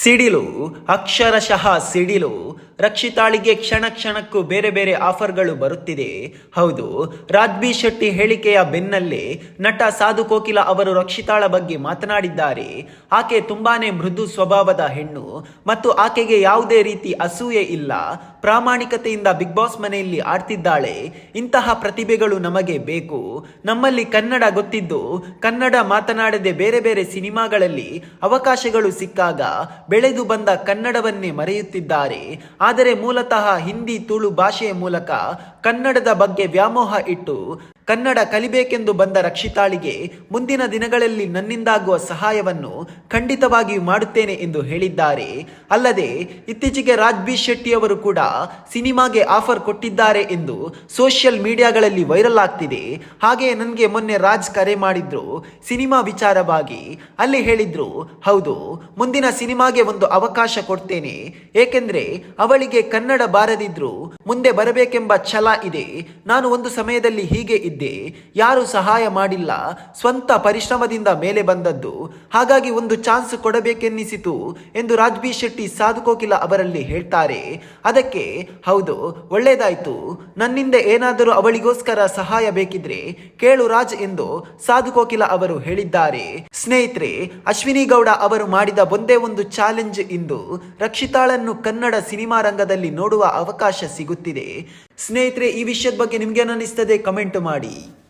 ಸಿಡಿಲು, ಅಕ್ಷರಶಃ ಸಿಡಿಲು, ರಕ್ಷಿತಾಳಿಗೆ ಕ್ಷಣ ಕ್ಷಣಕ್ಕೂ ಬೇರೆ ಬೇರೆ ಆಫರ್ಗಳು ಬರುತ್ತಿದೆ. ಹೌದು, ರಾಜ್ಬಿ ಶೆಟ್ಟಿ ಹೇಳಿಕೆಯ ಬೆನ್ನಲ್ಲೇ ನಟ ಸಾಧು ಕೋಕಿಲ ಅವರು ರಕ್ಷಿತಾಳ ಬಗ್ಗೆ ಮಾತನಾಡಿದ್ದಾರೆ. ಆಕೆ ತುಂಬಾನೇ ಮೃದು ಸ್ವಭಾವದ ಹೆಣ್ಣು ಮತ್ತು ಆಕೆಗೆ ಯಾವುದೇ ರೀತಿ ಅಸೂಯೆ ಇಲ್ಲ. ಪ್ರಾಮಾಣಿಕತೆಯಿಂದ ಬಿಗ್ ಬಾಸ್ ಮನೆಯಲ್ಲಿ ಆಡ್ತಿದ್ದಾಳೆ. ಇಂತಹ ಪ್ರತಿಭೆಗಳು ನಮಗೆ ಬೇಕು. ನಮ್ಮಲ್ಲಿ ಕನ್ನಡ ಗೊತ್ತಿದ್ದು, ಕನ್ನಡ ಮಾತನಾಡದೆ ಬೇರೆ ಬೇರೆ ಸಿನಿಮಾಗಳಲ್ಲಿ ಅವಕಾಶಗಳು ಸಿಕ್ಕಾಗ ಬೆಳೆದು ಬಂದ ಕನ್ನಡವನ್ನೇ ಮರೆಯುತ್ತಿದ್ದಾರೆ. ಆದರೆ ಮೂಲತಃ ಹಿಂದಿ ತುಳು ಭಾಷೆಯ ಮೂಲಕ ಕನ್ನಡದ ಬಗ್ಗೆ ವ್ಯಾಮೋಹ ಇಟ್ಟು ಕನ್ನಡ ಕಲಿಬೇಕೆಂದು ಬಂದ ರಕ್ಷಿತಾಳಿಗೆ ಮುಂದಿನ ದಿನಗಳಲ್ಲಿ ನನ್ನಿಂದಾಗುವ ಸಹಾಯವನ್ನು ಖಂಡಿತವಾಗಿಯೂ ಮಾಡುತ್ತೇನೆ ಎಂದು ಹೇಳಿದ್ದಾರೆ. ಅಲ್ಲದೆ, ಇತ್ತೀಚೆಗೆ ಶೆಟ್ಟಿ ಅವರು ಕೂಡ ಸಿನಿಮಾಗೆ ಆಫರ್ ಕೊಟ್ಟಿದ್ದಾರೆ ಎಂದು ಸೋಷಿಯಲ್ ಮೀಡಿಯಾಗಳಲ್ಲಿ ವೈರಲ್ ಆಗ್ತಿದೆ. ಹಾಗೆ ನನಗೆ ಮೊನ್ನೆ ರಾಜ್ ಕರೆ ಮಾಡಿದ್ರು. ಸಿನಿಮಾ ವಿಚಾರವಾಗಿ ಅಲ್ಲಿ ಹೇಳಿದ್ರು, ಹೌದು, ಮುಂದಿನ ಸಿನಿಮಾಗೆ ಒಂದು ಅವಕಾಶ ಕೊಡ್ತೇನೆ. ಏಕೆಂದ್ರೆ, ಅವಳಿಗೆ ಕನ್ನಡ ಬಾರದಿದ್ರು ಮುಂದೆ ಬರಬೇಕೆಂಬ ಛಲ ಇದೆ. ನಾನು ಒಂದು ಸಮಯದಲ್ಲಿ ಹೀಗೆ ಇದ್ದೆ. ಯಾರು ಸಹಾಯ ಮಾಡಿಲ್ಲ. ಸ್ವಂತ ಪರಿಶ್ರಮದಿಂದ ಮೇಲೆ ಬಂದದ್ದು. ಹಾಗಾಗಿ ಒಂದು ಚಾನ್ಸ್ ಕೊಡಬೇಕೆನ್ನಿಸಿತು ಎಂದು ರಾಜ್ಬಿ ಶೆಟ್ಟಿ ಸಾಧು ಕೋಕಿಲ ಅವರಲ್ಲಿ ಹೇಳ್ತಾರೆ. ಅದಕ್ಕೆ, ಹೌದು, ಒಳ್ಳೇದಾಯ್ತು. ನನ್ನಿಂದ ಏನಾದರೂ ಅವಳಿಗೋಸ್ಕರ ಸಹಾಯ ಬೇಕಿದ್ರೆ ಕೇಳು ರಾಜ್ ಎಂದು ಸಾಧು ಕೋಕಿಲ ಅವರು ಹೇಳಿದ್ದಾರೆ. ಸ್ನೇಹಿತರೆ, ಅಶ್ವಿನಿ ಗೌಡ ಅವರು ಮಾಡಿದ ಒಂದೇ ಒಂದು ಚಾಲೆಂಜ್ ಇಂದು ರಕ್ಷಿತಾಳನ್ನು ಕನ್ನಡ ಸಿನಿಮಾ ರಂಗದಲ್ಲಿ ನೋಡುವ ಅವಕಾಶ ಸಿಗುತ್ತಿದೆ. ಈ ವಿಷಯದ ಬಗ್ಗೆ ನಿಮ್ಗೇನು ಅನಿಸ್ತದೆ ಕಮೆಂಟ್ ಮಾಡಿ.